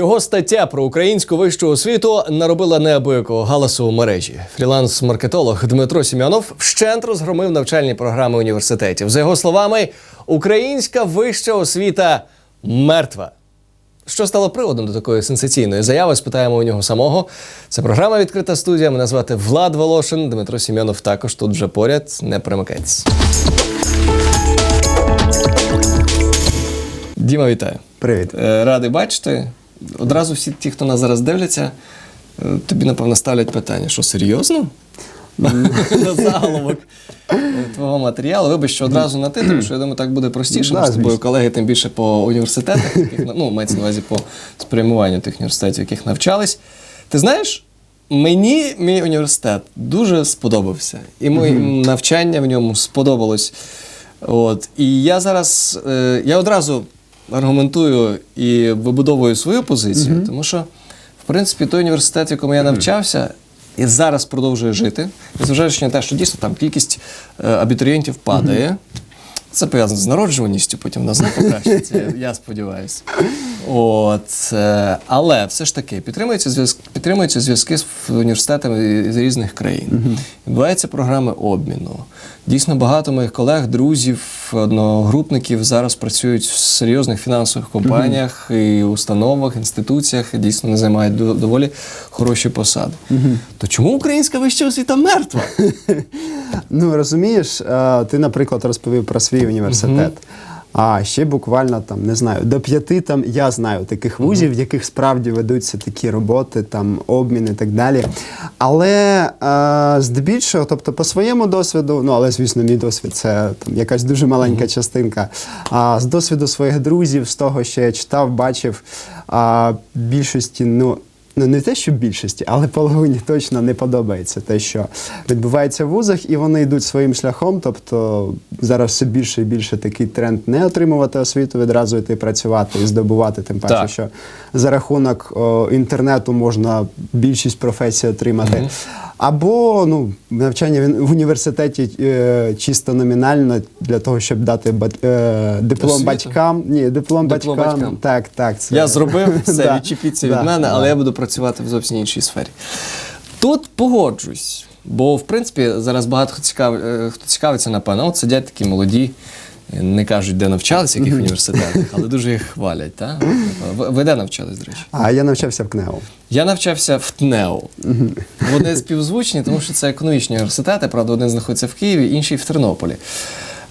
Його стаття про українську вищу освіту наробила неабиякого галасу у мережі. Фріланс-маркетолог Дмитро Сім'янов вщент розгромив навчальні програми університетів. За його словами, українська вища освіта мертва. Що стало приводом до такої сенсаційної заяви? Спитаємо у нього самого. Це програма відкрита студія. Мене звати Влад Волошин. Дмитро Сім'янов також тут вже поряд. Не примикайтесь. Діма, вітаю. Привіт. Е, Радий бачити. Одразу всі ті, хто нас зараз дивляться, е, тобі, напевно, ставлять питання: що серйозно? На заголовок е, твого матеріалу. Вибач, що одразу на ти, тому що я думаю, так буде простіше. Ми з тобою колеги, тим більше по університетах, яких, ну, мається на увазі по спрямуванню тих університетів, яких навчались. Ти знаєш, мені мій університет дуже сподобався. І моє навчання в ньому сподобалось. От. І я зараз е, я одразу аргументую і вибудовую свою позицію, тому що, в принципі, той університет, в якому я навчався, і зараз продовжує жити, незважаючи на те, що дійсно там кількість е, абітурієнтів падає. Це пов'язано з народжуваністю, потім в нас не покращиться, я сподіваюся. От, е, але все ж таки підтримуються зв'язки, підтримуються зв'язки з університетами з різних країн. Відбуваються програми обміну. Дійсно, багато моїх колег, друзів, одногрупників зараз працюють в серйозних фінансових компаніях і установах, інституціях, і дійсно не займають до- доволі хороші посади. То чому українська вища освіта мертва? Ну розумієш, е, ти, наприклад, розповів про свій університет. А ще буквально там не знаю, до п'яти там я знаю таких вузів, в яких справді ведуться такі роботи, там обмін і так далі. Але е, здебільшого, тобто по своєму досвіду, ну але звісно, мій досвід це там якась дуже маленька частинка. А з досвіду своїх друзів, з того, що я читав, бачив, а, більшості, ну. Ну, не те, що більшості, але половині точно не подобається те, що відбувається в вузах, і вони йдуть своїм шляхом. Тобто зараз все більше і більше такий тренд не отримувати освіту, відразу йти працювати і здобувати. Тим паче, що за рахунок о, інтернету можна більшість професій отримати. Або ну, навчання в університеті е, чисто номінально для того, щоб дати бат- е, диплом Освіту? батькам. Ні, диплом, Диплом батькам. батькам. Так, так. Це... Я зробив все, Да, відчепіться да, від мене, але да. я буду працювати в зовсім іншій сфері. Тут погоджусь, бо в принципі зараз багато хто е, цікавиться, напевно, от сидять такі молоді, не кажуть, де навчалися, в яких університетах, але дуже їх хвалять. Та? Ви, ви де навчались, до речі? А я навчався в КНЕУ. Я навчався в ТНЕУ. Вони співзвучні, тому що це економічні університети, правда, один знаходиться в Києві, інший в Тернополі.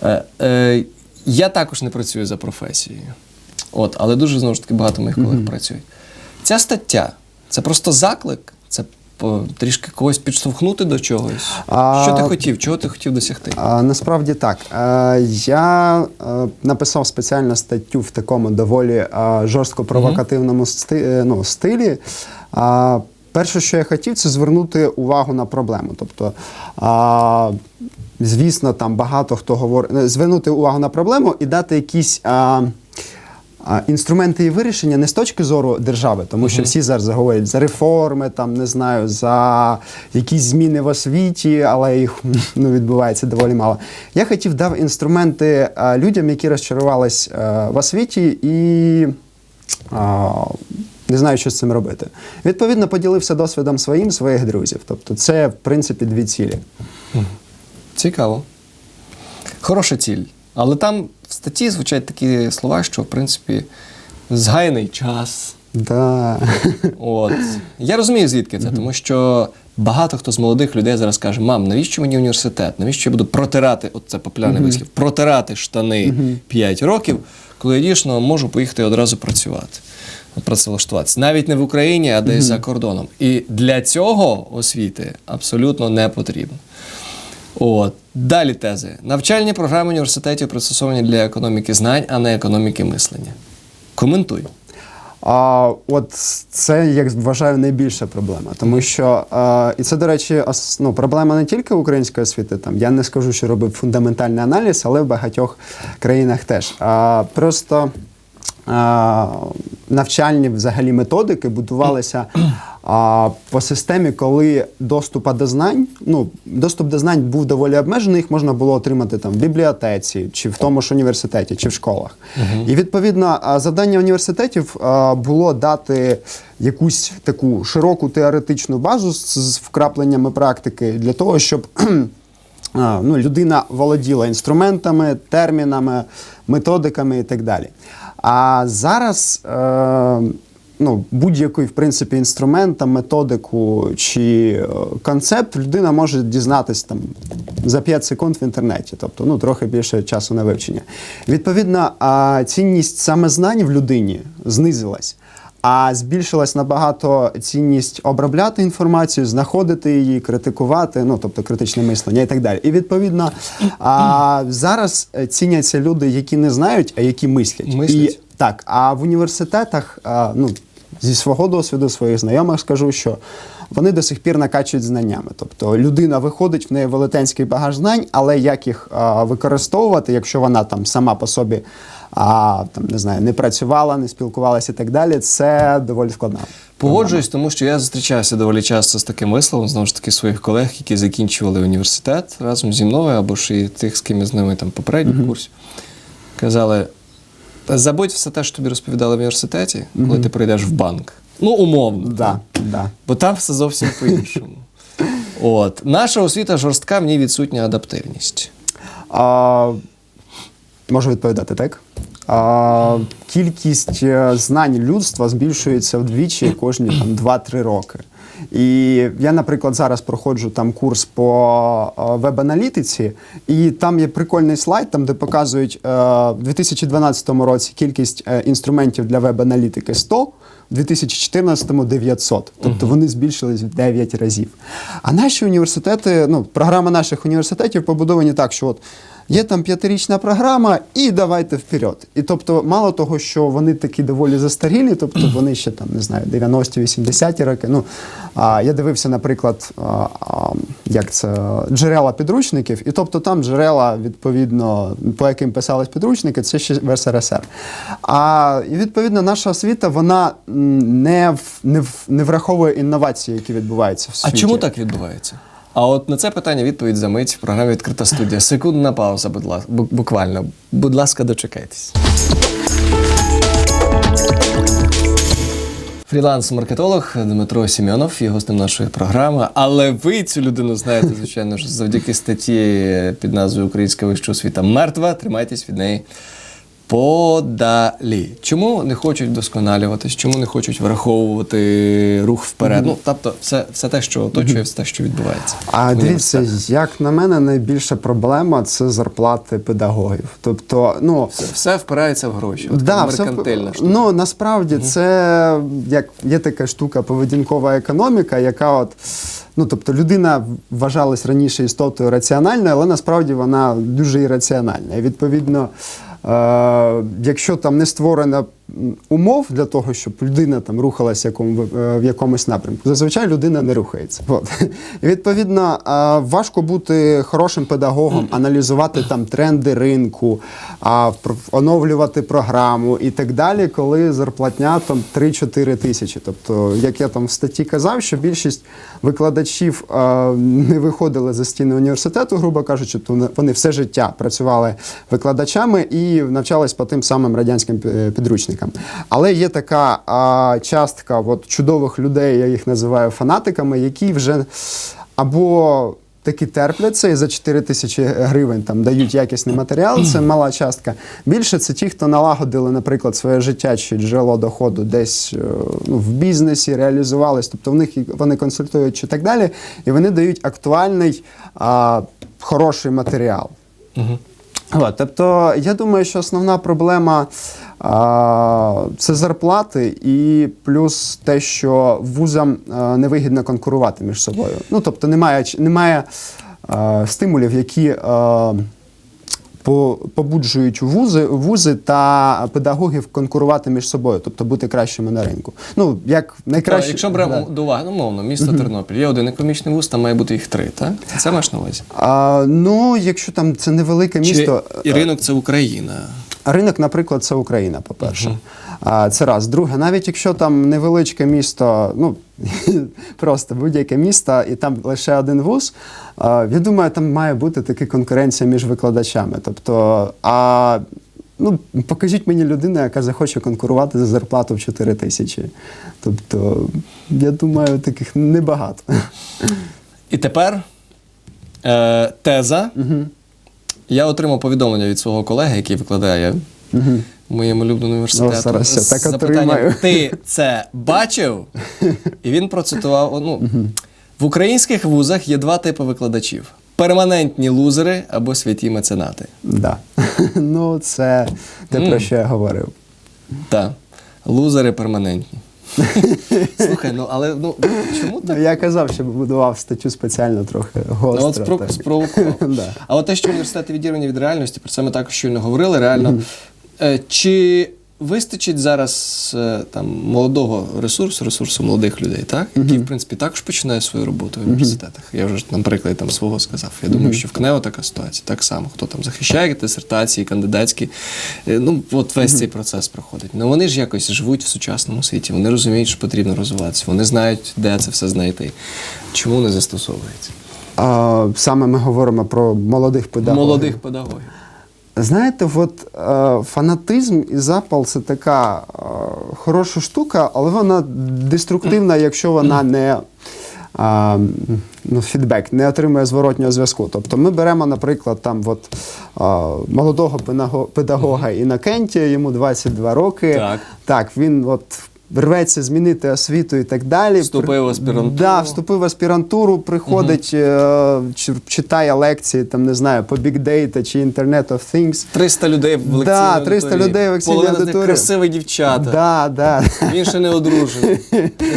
Е, е, я також не працюю за професією. От, але дуже знову ж таки багато моїх колег працюють. Ця стаття це просто заклик, це трішки когось підштовхнути до чогось. А- Що ти хотів? Чого ти хотів досягти? А, насправді так. Е, я е, написав спеціальну статтю в такому доволі е, жорстко провокативному сти, е, ну, стилі. А, перше, що я хотів, це звернути увагу на проблему. Тобто, а, звісно, там багато хто говорить, звернути увагу на проблему і дати якісь. А, а, інструменти її вирішення не з точки зору держави, тому що всі зараз говорять за реформи, там не знаю, за якісь зміни в освіті, але їх ну, відбувається доволі мало. Я хотів дав інструменти людям, які розчарувались в освіті і. Не знаю, що з цим робити. Відповідно, поділився досвідом своїм, своїх друзів. Тобто, це, в принципі, дві цілі. Цікаво. Хороша ціль. Але там в статті звучать такі слова, що в принципі згаяний час. Да. От. Я розумію, звідки це, тому що багато хто з молодих людей зараз каже: мам, навіщо мені університет? Навіщо я буду протирати, от це популярний вислів, протирати штани 5 років, коли я дійсно можу поїхати одразу працювати, працевлаштуватися. Навіть не в Україні, а десь за кордоном. І для цього освіти абсолютно не потрібно. От. Далі тези. Навчальні програми університетів пристосовані для економіки знань, а не економіки мислення. Коментуй. А, от це, як вважаю, найбільша проблема. Тому що, а, і це, до речі, ну, проблема не тільки української освіти. Там, я не скажу, що робив фундаментальний аналіз, але в багатьох країнах теж. А, просто а, навчальні взагалі методики будувалися а, по системі, коли доступ до знань, ну, доступ до знань був доволі обмежений, їх можна було отримати там в бібліотеці, чи в тому ж університеті, чи в школах. І відповідно завдання університетів було дати якусь таку широку теоретичну базу з вкрапленнями практики для того, щоб ну, людина володіла інструментами, термінами, методиками і так далі. А зараз е, ну, будь-який, в принципі, інструмент, там, методику чи е, концепт людина може дізнатися там, за 5 секунд в інтернеті, тобто ну, трохи більше часу на вивчення. Відповідно, а, цінність саме знань в людині знизилась. А збільшилась набагато цінність обробляти інформацію, знаходити її, критикувати, ну тобто критичне мислення і так далі. І відповідно, а, зараз е, ціняться люди, які не знають, а які мислять. Мислять. І так, а в університетах, а, ну зі свого досвіду, своїх знайомих скажу, що вони до сих пір накачують знаннями. Тобто людина виходить в неї велетенський багаж знань, але як їх а, використовувати, якщо вона там сама по собі а, там не знаю, не працювала, не спілкувалася і так далі, це доволі складно. Погоджуюсь, тому що я зустрічався доволі часто з таким висловом, знову ж таки, своїх колег, які закінчували університет разом зі мною, або ж і тих, з ким я з ними там попередній курс. Казали: «Та забудь все те, що тобі розповідали в університеті, коли ти прийдеш в банк. Ну, умовно. Да, да. Бо там все зовсім по-іншому. От. Наша освіта жорстка, в ній відсутня адаптивність. А, можу відповідати так. А, кількість е, знань людства збільшується вдвічі кожні там, 2-3 роки. І я, наприклад, зараз проходжу там курс по е, веб-аналітиці, і там є прикольний слайд, там де показують е, в 2012 році кількість е, інструментів для веб-аналітики 100, в 2014-му 900. Тобто вони збільшились в 9 разів. А наші університети, ну, програма наших університетів побудовані так, що от Є там п'ятирічна програма, і давайте вперед. І тобто, мало того, що вони такі доволі застарілі, тобто вони ще там не знаю, 90-80-ті роки. Ну а я дивився, наприклад, а, а, як це джерела підручників, і тобто там джерела, відповідно, по яким писались підручники, це ще в СРСР. А і відповідно наша освіта вона не в, не, в, не враховує інновації, які відбуваються в А чому так відбувається? А от на це питання відповідь за мить в програмі Відкрита студія. Секундна пауза, будь ласка, буквально. Будь ласка, дочекайтесь. Фріланс-маркетолог Дмитро Сім'янов є гостем нашої програми. Але ви цю людину знаєте, звичайно ж, завдяки статті під назвою Українська вища освіта мертва. Тримайтесь від неї подалі. Чому не хочуть вдосконалюватись? Чому не хочуть враховувати рух вперед? Ну, тобто, все, все те, що оточує, все те, що відбувається. А дивіться, як на мене, найбільша проблема це зарплати педагогів. Тобто, ну Все, все впирається в гроші. От да, все, штука. ну насправді це як є така штука поведінкова економіка, яка от. Ну, тобто людина вважалась раніше істотою раціональною, але насправді вона дуже ірраціональна. І відповідно, якщо там не створено м, умов для того, щоб людина там рухалася якому, е, в якомусь напрямку, зазвичай людина не рухається. От. Відповідно, е, важко бути хорошим педагогом, аналізувати там тренди ринку, оновлювати програму і так далі, коли зарплатня там 3-4 тисячі. Тобто, як я там в статті казав, що більшість викладачів е, не виходили за стіни університету, грубо кажучи, то вони- все життя працювали викладачами і навчались по тим самим радянським е, підручникам. Але є така а, частка от, чудових людей, я їх називаю фанатиками, які вже або таки терпляться і за 4 тисячі гривень там дають якісний матеріал, це мала частка. Більше це ті, хто налагодили, наприклад, своє життя чи джерело доходу десь е, ну, в бізнесі, реалізувались, тобто в них вони консультують чи так далі, і вони дають актуальний, а, хороший матеріал. От, тобто, я думаю, що основна проблема це зарплати, і плюс те, що вузам невигідно конкурувати між собою. Ну, тобто, немає, немає стимулів, які. Побуджують вузи, вузи та педагогів конкурувати між собою, тобто бути кращими на ринку. Ну, як найкраще. Якщо беремо Да. до уваги, ну, мовно, місто Тернопіль, є один економічний вуз, там має бути їх три, так? Це маєш на увазі? А, ну, якщо там це невелике місто. Чи, і ринок це Україна. Ринок, наприклад, це Україна, по-перше. А, Це раз. Друге, навіть якщо там невеличке місто, ну просто будь-яке місто, і там лише один вуз, я думаю, там має бути така конкуренція між викладачами. Тобто, а ну, покажіть мені людину, яка захоче конкурувати за зарплату в 4 тисячі. Тобто, я думаю, таких небагато. І тепер е, теза. Я отримав повідомлення від свого колеги, який викладає в моєму улюбленому університеті. Ну, зараз я так запитанням, отримаю. Ти це бачив? І він процитував: ну, в українських вузах є два типи викладачів: перманентні лузери або святі меценати. Да. Ну, це те, про що я говорив. Так, лузери перманентні. Слухай, ну але ну чому так? Ну, я казав, що будував статтю спеціально трохи Ну, от спро- спровокував. Да. А от те, що університети відірвані від реальності, про це ми також щойно говорили. Реально, Е, чи вистачить зараз е, там молодого ресурсу, ресурсу молодих людей, так? Які, в принципі, також починають свою роботу в університетах. Я вже на прикладі там свого сказав. Я думаю, що в КНЕО така ситуація. Так само, хто там захищає дисертації, кандидатські. Е, Ну, от весь цей процес проходить. Ну вони ж якось живуть в сучасному світі. Вони розуміють, що потрібно розвиватися. Вони знають, де це все знайти. Чому не застосовується? А, саме ми говоримо про молодих педагогів. Молодих педагогів. Знаєте, от е, фанатизм і запал це така е, хороша штука, але вона деструктивна, якщо вона не. А, ну, фідбек не отримує зворотнього зв'язку. Тобто ми беремо, наприклад, там от, а, молодого педагога Інокентія, йому 22 роки. Так. так він от рветься змінити освіту і так далі. Вступив в аспірантуру. Да, вступив в аспірантуру, приходить, е, читає лекції, там не знаю, по Big Data чи Internet of Things. 300 людей в лекційній Да, 300 людей в лекційній Половина аудиторії. красиві дівчата. Да, да. Він ще не одружений.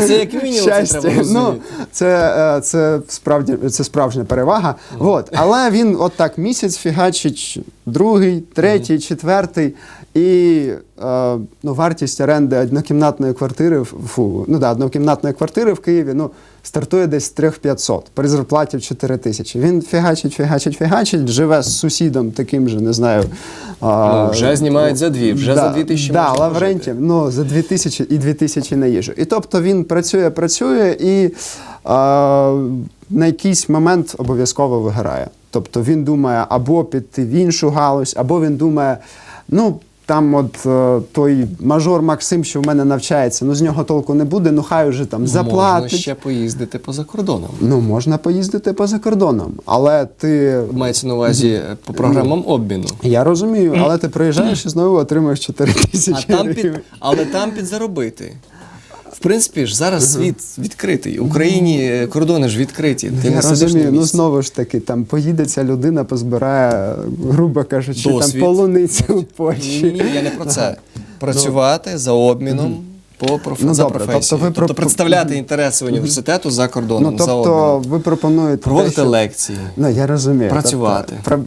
Це як мінімум це треба розуміти. Ну, це, е, це, справді, це справжня перевага. От. Але він от так місяць фігачить, другий, третій, четвертий. І е, ну, вартість оренди однокімнатної квартири фу, ну, да, однокімнатної квартири в Києві ну, стартує десь з 3500 при зарплаті в 4 тисячі. Він фігачить, фігачить, фігачить, живе з сусідом таким же, не знаю. Ну, вже знімають за дві, вже за дві тисячі Да, Лаврентів, ну, за 2 тисячі і 2 тисячі на їжу. І тобто він працює, працює і а, на якийсь момент обов'язково виграє. Тобто він думає або піти в іншу галузь, або він думає, ну. Там от е, той мажор Максим, що в мене навчається, ну з нього толку не буде, ну хай уже там заплатить. Можна ще поїздити поза кордоном. Ну, можна поїздити поза кордоном, але ти. Мається на увазі е, по програмам обміну. Я розумію, але ти приїжджаєш і знову отримуєш 4 А тисячі. там під, але там підзаробити. Принципі ж зараз світ відкритий. Україні е, кордони ж відкриті. Ти Я не сидиш розумію, ну місці. знову ж таки, там поїде ця людина, позбирає, грубо кажучи, Досвід. там полуницю в Польщі. Ні, ні, я не про це. Працювати за обміном по проф... Ну, за добре, тобто ви Тобто, представляти інтереси університету за кордоном, Ну, тобто обміном. ви пропонуєте. Проводити те, що- лекції. Ну, я розумію. Працювати. Тобто,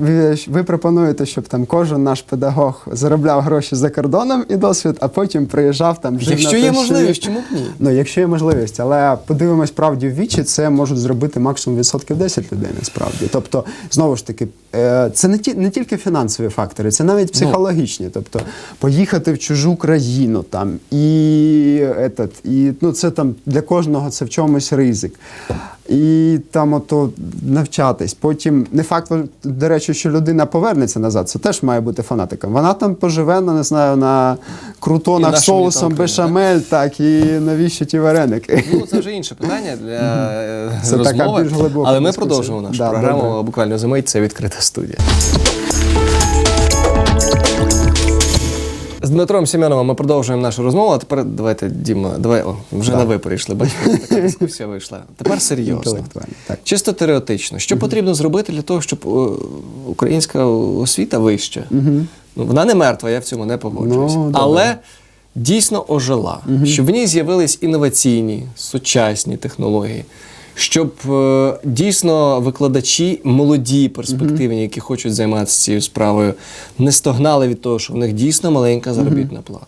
ви, пропонуєте, щоб там кожен наш педагог заробляв гроші за кордоном і досвід, а потім приїжджав там жив Якщо на є можливість, чому б ні? Ну, якщо є можливість, але подивимось правді в вічі, це можуть зробити максимум відсотків 10 людей насправді. Тобто, знову ж таки, е, це не ті не тільки фінансові фактори, це навіть психологічні. Тобто, поїхати в чужу країну там і етат, і ну це там для кожного це в чомусь ризик. І там ото навчатись. Потім не факт, до речі, що людина повернеться назад. Це теж має бути фанатиком. Вона там поживе, на не знаю, на крутонах соусом бешамель, так і навіщо ті вареники. Ну, це вже інше питання для е, Це така більш глибока Але ми дискусія. продовжимо нашу Да, програму добре. буквально за мить. Це відкрита студія. Дмитром Семеновим ми продовжуємо нашу розмову. А тепер давайте, Діма, давай о, вже на ви перейшли. Бачите, така дискусія вийшла. Тепер серйозно. Так. Чисто теоретично. Що потрібно зробити для того, щоб українська освіта вища? Ну, вона не мертва, я в цьому не погоджуюся. Ну. Але дійсно ожила, щоб в ній з'явились інноваційні, сучасні технології. Щоб е, дійсно викладачі молоді, перспективні, які хочуть займатися цією справою, не стогнали від того, що в них дійсно маленька заробітна плата.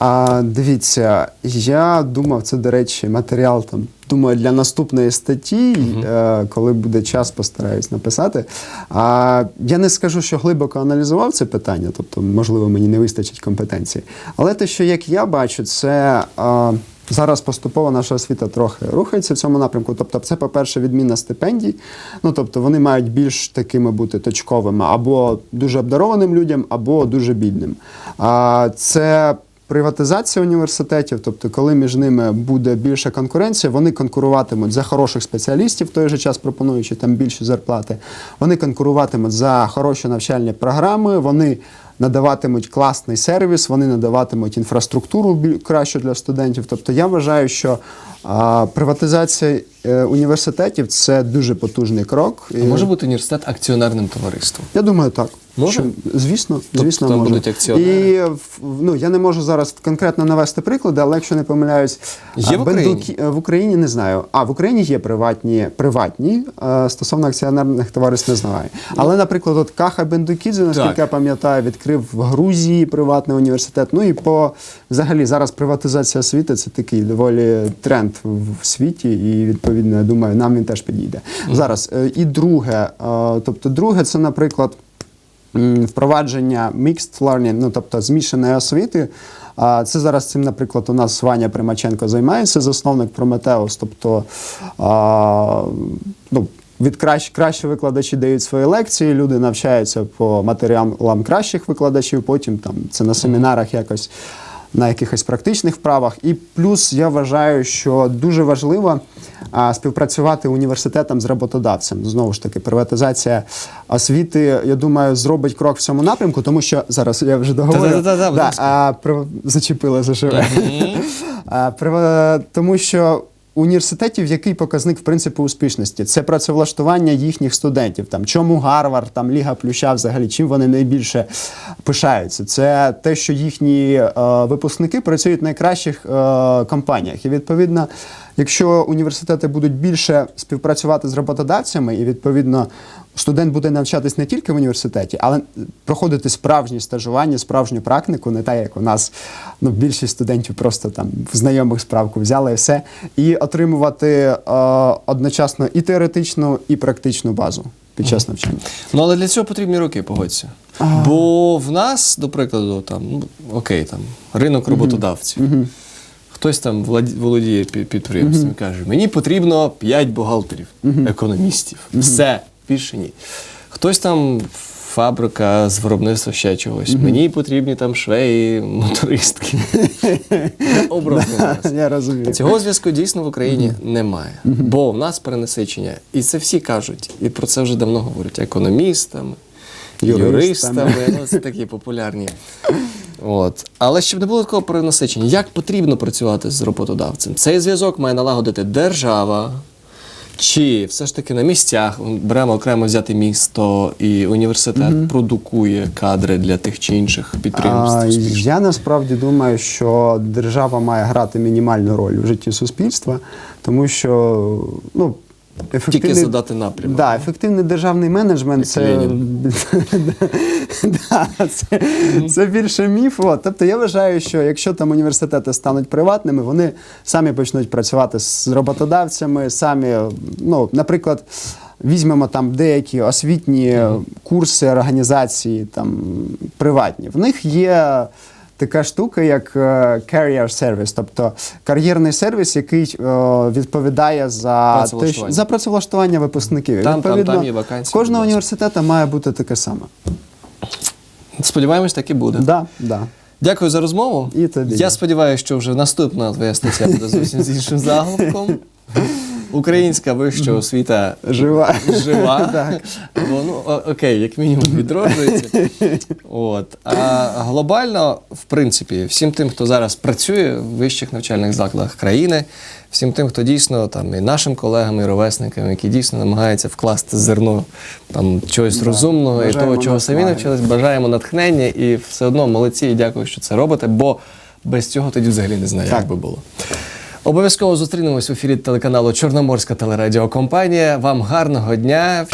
А, дивіться, я думав, це, до речі, матеріал там. Думаю, для наступної статті, е, коли буде час, постараюсь написати. А, я не скажу, що глибоко аналізував це питання, тобто, можливо, мені не вистачить компетенції. Але те, що як я бачу, це. е, Зараз поступово наша освіта трохи рухається в цьому напрямку. Тобто, це, по-перше, відміна стипендій. Ну тобто вони мають більш такими бути точковими або дуже обдарованим людям, або дуже бідним. А це приватизація університетів, тобто, коли між ними буде більша конкуренція, вони конкуруватимуть за хороших спеціалістів, в той же час пропонуючи там більші зарплати. Вони конкуруватимуть за хороші навчальні програми. Вони надаватимуть класний сервіс, вони надаватимуть інфраструктуру кращу для студентів. Тобто я вважаю, що приватизація університетів це дуже потужний крок. А може бути університет акціонерним товариством? Я думаю, так. Може? Що, звісно, Тобто звісно, там може. будуть акціонери? І в- ну, я не можу зараз конкретно навести приклади, але якщо не помиляюсь, Є в Україні? Е, в Україні не знаю. А в Україні є приватні, приватні е, стосовно акціонерних товариств не знаю. Але, наприклад, от Каха Бендукідзе, наскільки Так. я пам'ятаю, відкрив в Грузії приватний університет. Ну і по взагалі зараз приватизація освіти це такий доволі тренд в світі, і відповідно, я думаю, нам він теж підійде. Зараз е, і друге, е, тобто, друге, це, наприклад. Впровадження mixed learning, ну тобто змішаної освіти. Це зараз цим, наприклад, у нас Ваня Примаченко займається, засновник Прометеус. Тобто ну, від кращ, кращі викладачі дають свої лекції, люди навчаються по матеріалам кращих викладачів, потім там це на семінарах якось на якихось практичних вправах. І плюс я вважаю, що дуже важливо співпрацювати університетам з роботодавцем. Знову ж таки, приватизація освіти, я думаю, зробить крок в цьому напрямку, тому що зараз я вже договорю. Та-та-та-та, Да, а, прив- зачепила заживе. А, прив- Тому що університетів який показник в принципі успішності? Це працевлаштування їхніх студентів. Там чому Гарвард, там Ліга Плюща, взагалі, чим вони найбільше пишаються? Це те, що їхні е, випускники працюють в найкращих е, компаніях. І відповідно, якщо університети будуть більше співпрацювати з роботодавцями, і відповідно студент буде навчатись не тільки в університеті, але проходити справжні стажування, справжню практику, не так, як у нас ну, більшість студентів просто там в знайомих справку взяли і все, і отримувати е, одночасно і теоретичну, і практичну базу під час навчання. Ну, але для цього потрібні роки, погодься. Бо в нас, до прикладу, там, ну, окей, там, ринок роботодавців. Хтось там володіє пі- підприємством і каже, мені потрібно 5 бухгалтерів, економістів. Все, більше ні. Хтось там фабрика з виробництва ще чогось. Мені потрібні там швеї, мотористки. Я розумію. Цього зв'язку дійсно в Україні немає, бо в нас перенасичення, і це всі кажуть, і про це вже давно говорять економістами, Юристами. юристами, ну це такі популярні. От. Але щоб не було такого перенасичення, як потрібно працювати з роботодавцем? Цей зв'язок має налагодити держава. Чи все ж таки на місцях беремо окремо взяти місто і університет продукує кадри для тих чи інших підприємств? А, я насправді думаю, що держава має грати мінімальну роль в житті суспільства, тому що ну, ефективний, задати напрямок. Да, ефективний державний менеджмент Як це, да, це, це більше міф. От. Тобто я вважаю, що якщо там університети стануть приватними, вони самі почнуть працювати з роботодавцями, самі, ну, наприклад. Візьмемо там деякі освітні курси, організації там приватні. В них є така штука, як е, career service, тобто кар'єрний сервіс, який е, відповідає за те, за працевлаштування випускників. Там, там, відповідно, там є вакансії, Кожного університету має бути таке саме. Сподіваємось, так і буде. Да, да. Дякую за розмову. І тобі. Я сподіваюся, що вже наступна твоя стаття буде зовсім з іншим заголовком. Українська вища освіта Жива. жива. Так. Бо, ну, окей, як мінімум відроджується. От. А глобально, в принципі, всім тим, хто зараз працює в вищих навчальних закладах країни, всім тим, хто дійсно там і нашим колегам, і ровесникам, які дійсно намагаються вкласти зерно там чогось розумного і того, чого самі навчились, бажаємо натхнення і все одно молодці і дякую, що це робите, бо без цього тоді взагалі не знаю, як би було. Обов'язково зустрінемось в ефірі телеканалу Чорноморська телерадіокомпанія. Вам гарного дня.